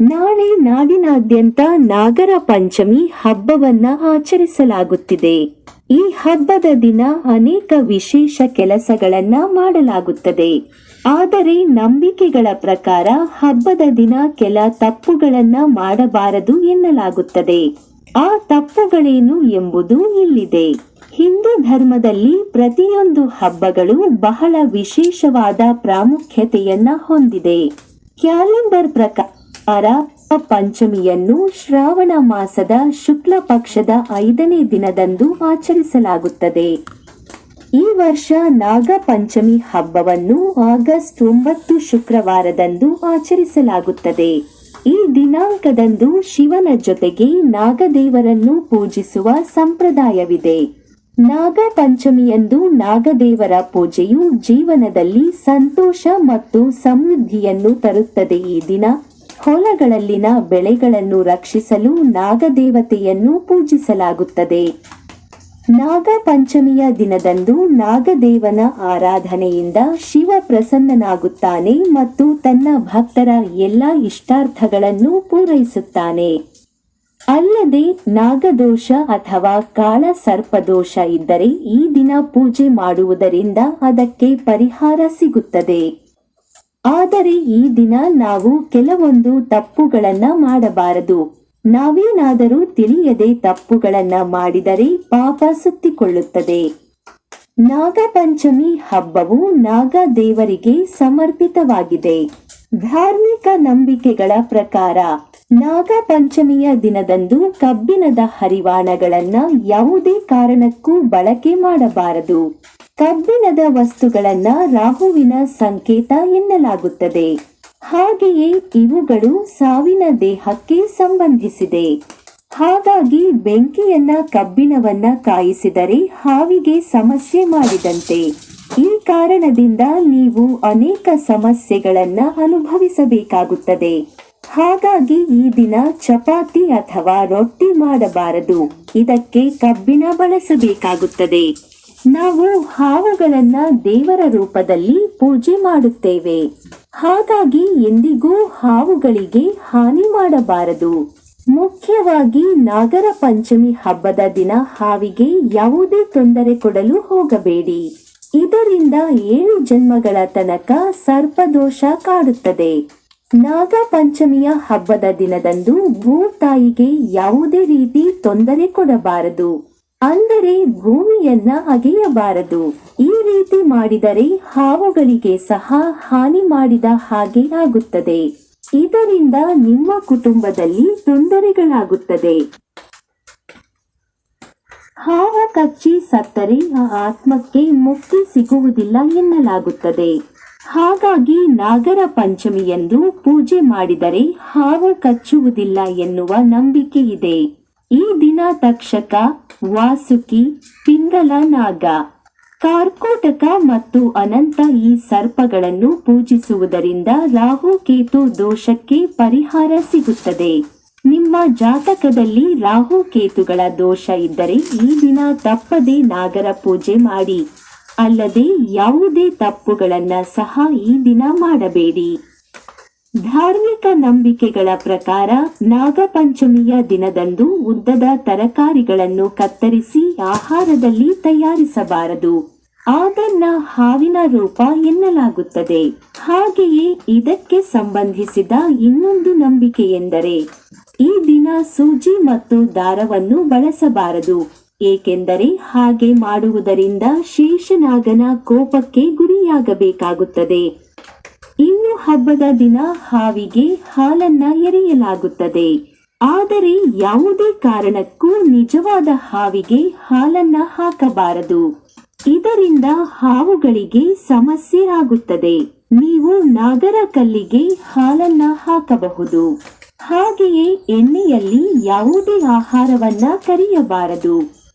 ನಾಳೆ ನಾಡಿನಾದ್ಯಂತ ನಾಗರ ಪಂಚಮಿ ಹಬ್ಬವನ್ನ ಆಚರಿಸಲಾಗುತ್ತಿದೆ. ಈ ಹಬ್ಬದ ದಿನ ಅನೇಕ ವಿಶೇಷ ಕೆಲಸಗಳನ್ನ ಮಾಡಲಾಗುತ್ತದೆ. ಆದರೆ ನಂಬಿಕೆಗಳ ಪ್ರಕಾರ ಹಬ್ಬದ ದಿನ ಕೆಲ ತಪ್ಪುಗಳನ್ನ ಮಾಡಬಾರದು ಎನ್ನಲಾಗುತ್ತದೆ. ಆ ತಪ್ಪುಗಳೇನು ಎಂಬುದು ಇಲ್ಲಿದೆ. ಹಿಂದೂ ಧರ್ಮದಲ್ಲಿ ಪ್ರತಿಯೊಂದು ಹಬ್ಬಗಳು ಬಹಳ ವಿಶೇಷವಾದ ಪ್ರಾಮುಖ್ಯತೆಯನ್ನ ಹೊಂದಿದೆ. ಕ್ಯಾಲೆಂಡರ್ ಪ್ರಕಾರ ಪಂಚಮಿಯನ್ನು ಶ್ರಾವಣ ಮಾಸದ ಶುಕ್ಲ ಪಕ್ಷದ ಐದನೇ ದಿನದಂದು ಆಚರಿಸಲಾಗುತ್ತದೆ. ಈ ವರ್ಷ ನಾಗ ಪಂಚಮಿ ಹಬ್ಬವನ್ನು ಆಗಸ್ಟ್ ಒಂಬತ್ತು ಶುಕ್ರವಾರದಂದು ಆಚರಿಸಲಾಗುತ್ತದೆ. ಈ ದಿನಾಂಕದಂದು ಶಿವನ ಜೊತೆಗೆ ನಾಗದೇವರನ್ನು ಪೂಜಿಸುವ ಸಂಪ್ರದಾಯವಿದೆ. ನಾಗ ಪಂಚಮಿಯಂದು ನಾಗದೇವರ ಪೂಜೆಯು ಜೀವನದಲ್ಲಿ ಸಂತೋಷ ಮತ್ತು ಸಮೃದ್ಧಿಯನ್ನು ತರುತ್ತದೆ. ಈ ದಿನ ಹೊಲಗಳಲ್ಲಿನ ಬೆಳೆಗಳನ್ನು ರಕ್ಷಿಸಲು ನಾಗದೇವತೆಯನ್ನು ಪೂಜಿಸಲಾಗುತ್ತದೆ. ನಾಗ ಪಂಚಮಿಯ ದಿನದಂದು ನಾಗದೇವನ ಆರಾಧನೆಯಿಂದ ಶಿವ ಪ್ರಸನ್ನನಾಗುತ್ತಾನೆ ಮತ್ತು ತನ್ನ ಭಕ್ತರ ಎಲ್ಲ ಇಷ್ಟಾರ್ಥಗಳನ್ನು ಪೂರೈಸುತ್ತಾನೆ. ಅಲ್ಲದೆ ನಾಗದೋಷ ಅಥವಾ ಕಾಳ ಸರ್ಪದೋಷ ಇದ್ದರೆ ಈ ದಿನ ಪೂಜೆ ಮಾಡುವುದರಿಂದ ಅದಕ್ಕೆ ಪರಿಹಾರ ಸಿಗುತ್ತದೆ. ಆದರೆ ಈ ದಿನ ನಾವು ಕೆಲವೊಂದು ತಪ್ಪುಗಳನ್ನ ಮಾಡಬಾರದು. ನಾವೇನಾದರೂ ತಿಳಿಯದೆ ತಪ್ಪುಗಳನ್ನ ಮಾಡಿದರೆ ಪಾಪ ಸುತ್ತಿಕೊಳ್ಳುತ್ತದೆ. ನಾಗಪಂಚಮಿ ಹಬ್ಬವು ನಾಗ ದೇವರಿಗೆ ಸಮರ್ಪಿತವಾಗಿದೆ. ಧಾರ್ಮಿಕ ನಂಬಿಕೆಗಳ ಪ್ರಕಾರ, ನಾಗಪಂಚಮಿಯ ದಿನದಂದು ಕಬ್ಬಿಣದ ಹರಿವಾಣಗಳನ್ನ ಯಾವುದೇ ಕಾರಣಕ್ಕೂ ಬಳಕೆ ಮಾಡಬಾರದು. ಕಬ್ಬಿಣದ ವಸ್ತುಗಳನ್ನ ರಾಹುವಿನ ಸಂಕೇತ ಎನ್ನಲಾಗುತ್ತದೆ. ಹಾಗೆಯೇ ಇವುಗಳು ಸಾವಿನ ದೇಹಕ್ಕೆ ಸಂಬಂಧಿಸಿದೆ. ಹಾಗಾಗಿ ಬೆಂಕಿಯನ್ನ ಕಬ್ಬಿಣವನ್ನ ಕಾಯಿಸಿದರೆ ಹಾವಿಗೆ ಸಮಸ್ಯೆ ಮಾಡಿದಂತೆ. ಈ ಕಾರಣದಿಂದ ನೀವು ಅನೇಕ ಸಮಸ್ಯೆಗಳನ್ನ ಅನುಭವಿಸಬೇಕಾಗುತ್ತದೆ. ಹಾಗಾಗಿ ಈ ದಿನ ಚಪಾತಿ ಅಥವಾ ರೊಟ್ಟಿ ಮಾಡಬಾರದು. ಇದಕ್ಕೆ ಕಬ್ಬಿಣ ಬಳಸಬೇಕಾಗುತ್ತದೆ. ನಾವು ಹಾವುಗಳನ್ನ ದೇವರ ರೂಪದಲ್ಲಿ ಪೂಜೆ ಮಾಡುತ್ತೇವೆ. ಹಾಗಾಗಿ ಎಂದಿಗೂ ಹಾವುಗಳಿಗೆ ಹಾನಿ ಮಾಡಬಾರದು. ಮುಖ್ಯವಾಗಿ ನಾಗರ ಪಂಚಮಿ ಹಬ್ಬದ ದಿನ ಹಾವಿಗೆ ಯಾವುದೇ ತೊಂದರೆ ಕೊಡಲು ಹೋಗಬೇಡಿ. ಇದರಿಂದ ಏಳು ಜನ್ಮಗಳ ತನಕ ಸರ್ಪದೋಷ ಕಾಡುತ್ತದೆ. ನಾಗ ಪಂಚಮಿಯ ಹಬ್ಬದ ದಿನದಂದು ಭೂತಾಯಿಗೆ ಯಾವುದೇ ರೀತಿ ತೊಂದರೆ ಕೊಡಬಾರದು. ಅಂದರೆ ಭೂಮಿಯನ್ನ ಅಗೆಯಬಾರದು. ಈ ರೀತಿ ಮಾಡಿದರೆ ಹಾವುಗಳಿಗೆ ಸಹ ಹಾನಿ ಮಾಡಿದ ಹಾಗೆ ಆಗುತ್ತದೆ. ಇದರಿಂದ ನಿಮ್ಮ ಕುಟುಂಬದಲ್ಲಿ ತೊಂದರೆಗಳಾಗುತ್ತದೆ. ಹಾವು ಕಚ್ಚಿ ಸತ್ತರೆ ಆ ಆತ್ಮಕ್ಕೆ ಮುಕ್ತಿ ಸಿಗುವುದಿಲ್ಲ ಎನ್ನಲಾಗುತ್ತದೆ. ಹಾಗಾಗಿ ನಾಗರ ಪಂಚಮಿಯಂದು ಪೂಜೆ ಮಾಡಿದರೆ ಹಾವು ಕಚ್ಚುವುದಿಲ್ಲ ಎನ್ನುವ ನಂಬಿಕೆ ಇದೆ. ಈ ದಿನ ತಕ್ಷಕ ವಾಸುಕಿ ಪಿಂಗಲ ನಾಗ ಕಾರ್ಕೋಟಕ ಮತ್ತು ಅನಂತ ಈ ಸರ್ಪಗಳನ್ನು ಪೂಜಿಸುವುದರಿಂದ ರಾಹು ಕೇತು ದೋಷಕ್ಕೆ ಪರಿಹಾರ ಸಿಗುತ್ತದೆ. ನಿಮ್ಮ ಜಾತಕದಲ್ಲಿ ರಾಹು ಕೇತುಗಳ ದೋಷ ಇದ್ದರೆ ಈ ದಿನ ತಪ್ಪದೆ ನಾಗರ ಪೂಜೆ ಮಾಡಿ. ಅಲ್ಲದೆ ಯಾವುದೇ ತಪ್ಪುಗಳನ್ನು ಸಹ ಈ ದಿನ ಮಾಡಬೇಡಿ. ಧಾರ್ಮಿಕ ನಂಬಿಕೆಗಳ ಪ್ರಕಾರ ನಾಗಪಂಚಮಿಯ ದಿನದಂದು ಉದ್ದದ ತರಕಾರಿಗಳನ್ನು ಕತ್ತರಿಸಿ ಆಹಾರದಲ್ಲಿ ತಯಾರಿಸಬಾರದು. ಅದನ್ನ ಹಾವಿನ ರೂಪ ಎನ್ನಲಾಗುತ್ತದೆ. ಹಾಗೆಯೇ ಇದಕ್ಕೆ ಸಂಬಂಧಿಸಿದ ಇನ್ನೊಂದು ನಂಬಿಕೆ ಎಂದರೆ ಈ ದಿನ ಸೂಜಿ ಮತ್ತು ದಾರವನ್ನು ಬಳಸಬಾರದು, ಏಕೆಂದರೆ ಹಾಗೆ ಮಾಡುವುದರಿಂದ ಶೇಷನಾಗನ ಕೋಪಕ್ಕೆ ಗುರಿಯಾಗಬೇಕಾಗುತ್ತದೆ. ಹಬ್ಬದ ದಿನ ಹಾವಿಗೆ ಹಾಲನ್ನ ಎರೆಯಲಾಗುತ್ತದೆ. ಆದರೆ ಯಾವುದೇ ಕಾರಣಕ್ಕೂ ನಿಜವಾದ ಹಾವಿಗೆ ಹಾಲನ್ನ ಹಾಕಬಾರದು. ಇದರಿಂದ ಹಾವುಗಳಿಗೆ ಸಮಸ್ಯೆ ಆಗುತ್ತದೆ. ನೀವು ನಾಗರ ಕಲ್ಲಿಗೆ ಹಾಲನ್ನ ಹಾಕಬಹುದು. ಹಾಗೆಯೇ ಎಣ್ಣೆಯಲ್ಲಿ ಯಾವುದೇ ಆಹಾರವನ್ನ ಕರಿಯಬಾರದು.